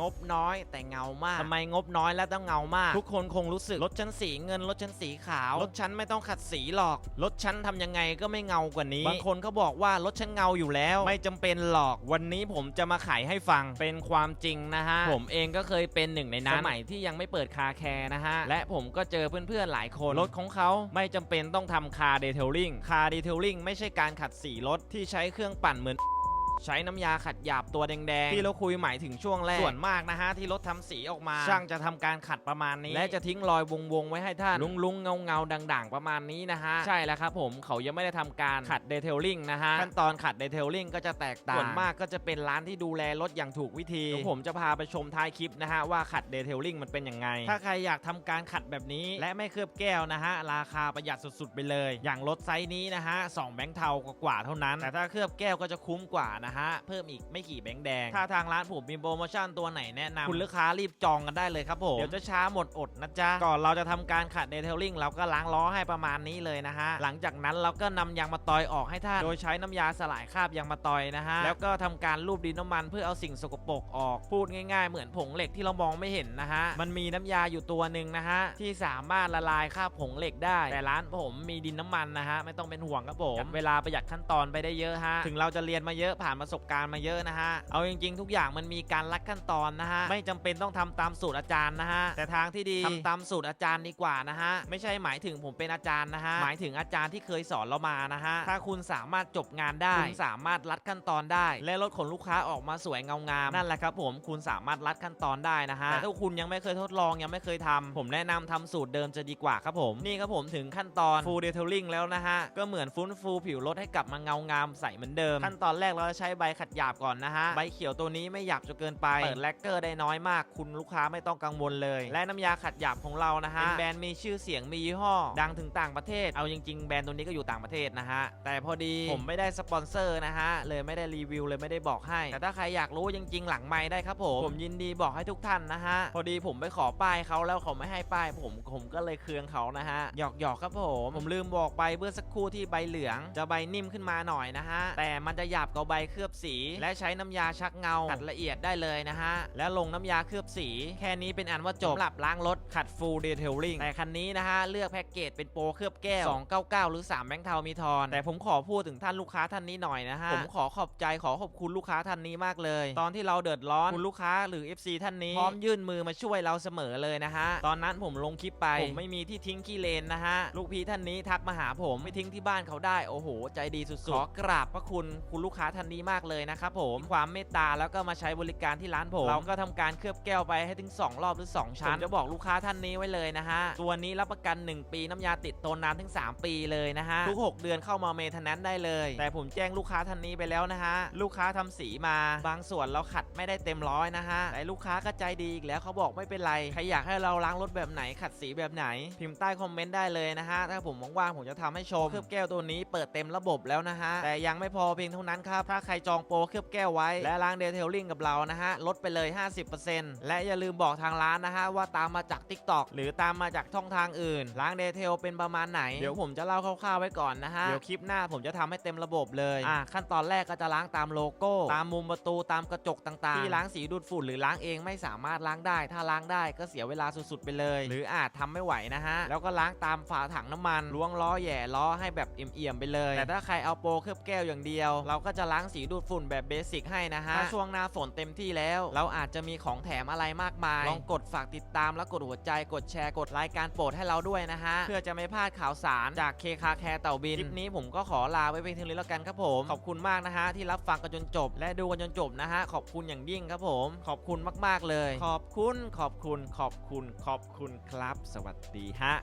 งบน้อยแต่เงามากทำไมงบน้อยแล้วต้องเงามาก ทุกคนคงรู้สึกรถชั้นสีเงินรถชั้นสีขาวรถชั้นไม่ต้องขัดสีหรอกรถชั้นทำยังไงก็ไม่เงากว่านี้ บางคนเขาบอกว่ารถชั้นเงาอยู่แล้ว ไม่จำเป็นหรอกวันนี้ผมจะมาไขให้ฟังเป็นความจริงนะฮะ ผมเองก็เคยเป็นหนึ่งในนั้นสมัยที่ยังไม่เปิดคาแคร์นะฮะ และผมก็เจอเพื่อนๆหลายคนรถของเขาไม่จำเป็นต้องทำคาร์ดีเทลลิ่งคาร์ดีเทลลิ่งไม่ใช่การขัดสีรถที่ใช้เครื่องปั่นเหมือน ใช้น้ำยาขัดหยาบตัวแดงๆ ที่เราคุยหมายถึงช่วงแรก ส่วนมากนะฮะที่รถทำสีออกมา ช่างจะทำการขัดประมาณนี้ และจะทิ้งรอยวงๆไว้ให้ท่านลุงๆเงาๆด่างๆ ประมาณนี้นะฮะ ใช่แล้วครับผมเขายังไม่ได้ทำการขัดเดเทลลิ่งนะฮะขั้นตอนขัดเดเทลลิ่งก็จะแตกต่างส่วนมากก็จะเป็นร้านที่ดูแลรถอย่างถูกวิธีเดี๋ยวผมจะพาไปชมท้ายคลิปนะฮะว่าขัดเดเทลลิ่งมันเป็นยังไง ถ้าใครอยากทำการขัดแบบนี้ และไม่เคลือบแก้วนะฮะราคาประหยัดสุดๆไปเลย อย่างรถไซส์นี้นะฮะสองแบงค์เทากว่าๆเท่านั้น แต่ถ้าเคลือบแก้วก็จะคุ้มกว่านะฮะ เพิ่มอีกไม่กี่แบงค์แดง ถ้าทางร้านผมมีโปรโมชั่นตัวไหนแนะนำคุณลูกค้ารีบจองกันได้เลยครับผม เดี๋ยวจะช้าหมดอดนะจ๊ะ ก่อนเราจะทำการขัดเดเทลลิ่งเราก็ล้างล้อให้ประมาณนี้เลยนะฮะ หลังจากนั้นเราก็นำยางมาตอยออกให้ท่าน โดยใช้น้ำยาสลายคราบยางมาตอยนะฮะ แล้วก็ทำการลูบดินน้ำมันเพื่อเอาสิ่งสกปรกออก พูดง่าย ๆ เหมือนผงเหล็กที่เรามองไม่เห็นนะฮะ มันมีน้ำยาอยู่ตัวหนึ่งนะฮะที่สามารถละลายคราบผงเหล็กได้ แต่ร้านผมมีดินน้ำมันนะฮะไม่ต้องเป็นห่วงครับผม เวลาประหยัดขั้นตอนไปได้เยอะฮะ ถึงเราจะเรียนมาเยอะผ่านประสบการณ์มาเยอะนะฮะ เอาจริงๆ ทุกอย่างมันมีการลัดขั้นตอนนะฮะ ไม่จำเป็นต้องทำตามสูตรอาจารย์นะฮะ แต่ทางที่ดีทำตามสูตรอาจารย์ดีกว่านะฮะ ไม่ใช่หมายถึงผมเป็นอาจารย์นะฮะ หมายถึงอาจารย์ที่เคยสอนเรามานะฮะ ถ้าคุณสามารถจบงานได้ คุณสามารถลัดขั้นตอนได้ และรถขนลูกค้าออกมาสวยเงางามนั่นแหละครับผม คุณสามารถลัดขั้นตอนได้นะฮะ แต่ถ้าคุณยังไม่เคยทดลองยังไม่เคยทำผมแนะนำทำสูตรเดิมจะดีกว่าครับผม นี่ครับผมถึงขั้นตอน full detailing แล้วนะฮะ ก็เหมือนฟื้นฟูผิวรถให้กลับมาเงางามใสเหมือนเดิมขั้นตอนแรกเราจะช้ใบขัดหยาบก่อนนะฮะ ใบเขียวตัวนี้ไม่หยาบจนเกินไป เปิดแลกเกอร์ได้น้อยมาก คุณลูกค้าไม่ต้องกังวลเลย และน้ำยาขัดหยาบของเรานะฮะ เป็นแบรนด์มีชื่อเสียงมียี่ห้อ ดังถึงต่างประเทศ เอาจริงๆแบรนด์ตัวนี้ก็อยู่ต่างประเทศนะฮะ แต่พอดีผมไม่ได้สปอนเซอร์นะฮะ เลยไม่ได้รีวิวเลยไม่ได้บอกให้ แต่ถ้าใครอยากรู้จริง ๆ หลังไม้ได้ครับผม ผมยินดีบอกให้ทุกท่านนะฮะ พอดีผมไปขอป้ายเขาแล้วเขาไม่ให้ป้าย ผม ผมก็เลยเคืองเขานะฮะ หยอกหยอกๆครับผม ผมลืมบอกไปเมื่อสักครู่ที่ใบเหลือง จะใบนิ่มขึ้นมาหน่อยนะฮะ แต่มันจะหยาบกว่าใบเคลือบสี และใช้น้ำยาชักเงาขัดละเอียดได้เลยนะฮะ แล้วลงน้ำยาเคลือบสี แค่นี้เป็นอันว่าจบสำหรับล้างรถขัด full detailing แต่คันนี้นะฮะ เลือกแพ็กเกจเป็นโปรเคลือบแก้ว 299 หรือ 3 แบงค์เทามีทอน แต่ผมขอพูดถึงท่านลูกค้าท่านนี้หน่อยนะฮะ ผมขอขอบใจขอขอบคุณลูกค้าท่านนี้มากเลย ตอนที่เราเดือดร้อนคุณลูกค้าหรือ FC ท่านนี้พร้อมยื่นมือมาช่วยเราเสมอเลยนะฮะตอนนั้นผมลงคลิปไปผมไม่มีที่ทิ้งขี้เลนนะฮะลูกพี่ท่านนี้ทักมาหาผมไปทิ้งที่บ้านเขาได้โอ้โห ใจดีสุดๆขอกราบพระคุณคุณลูกค้าท่านนี้มากเลยนะครับผมมีความเมตตาแล้วก็มาใช้บริการที่ร้านผมเราก็ทำการเคลือบแก้วไปให้ถึง 2 รอบหรือ 2 ชั้นผมจะบอกลูกค้าท่านนี้ไว้เลยนะฮะตัวนี้รับประกัน 1 ปีน้ำยาติดทนนานถึง 3 ปีเลยนะฮะทุก 6 เดือนเข้ามาเมทนนั้นได้เลย แต่ผมแจ้งลูกค้าท่านนี้ไปแล้วนะฮะลูกค้าทำสีมาบางส่วนเราขัดไม่ได้เต็มร้อยนะฮะแต่ลูกค้าก็ใจดีอีกแล้วเขาบอกไม่เป็นไรใครอยากให้เราล้างรถแบบไหนขัดสีแบบไหน พิมพ์ใต้คอมเมนต์ได้เลยนะฮะถ้าผมว่างๆผมจะทำให้ชมเคลือบแก้วตัวนี้เปิดเต็มระบบแล้วนะฮะแต่ยังไม่พอเพียงเท่านั้นครับถ้าใครจองโปรเคลือบแก้วไว้ และล้างเดเทลลิงกับเรานะฮะ ลดไปเลย 50%และอย่าลืมบอกทางร้านนะฮะ ว่าตามมาจาก TikTok หรือตามมาจากช่องทางอื่น ล้างเดเทลเป็นประมาณไหน เดี๋ยวผมจะเล่าคร่าวๆไว้ก่อนนะฮะ เดี๋ยวคลิปหน้าผมจะทำให้เต็มระบบเลยอะขั้นตอนแรกก็จะล้างตามโลโก้ ตามมุมประตูตามกระจกต่างๆ ที่ล้างสีดูดฝุ่นหรือล้างเองไม่สามารถล้างได้ ถ้าล้างได้ก็เสียเวลาสุดๆไปเลย หรืออาจทำไม่ไหวนะฮะแล้วก็ล้างตามฝาถังน้ำมันล้วงล้อแย่ล้อให้แบบเอี่ยมๆไปเลย แต่ถ้าใครเอาโปรเคลือบแก้วอย่างเดียว เราก็จะล้างสีดูดฝุ่นแบบเบสิกให้นะฮะถ้าช่วงหน้าฝนเต็มที่แล้ว เราอาจจะมีของแถมอะไรมากมาย ลองกดฝากติดตามแล้วกดหัวใจกดแชร์กดรายการโปรดให้เราด้วยนะฮะ เพื่อจะไม่พลาดข่าวสารจากเคคาแคร์เต่าบิน คลิปนี้ผมก็ขอลาไว้เพียงเท่านี้แล้วกันครับผม ขอบคุณมากนะฮะ ที่รับฟังกันจนจบ และดูกันจนจบนะฮะ ขอบคุณอย่างยิ่งครับผม ขอบคุณมาก ๆ เลย ขอบคุณ ขอบคุณ ขอบคุณ ขอบคุณครับ สวัสดีฮะ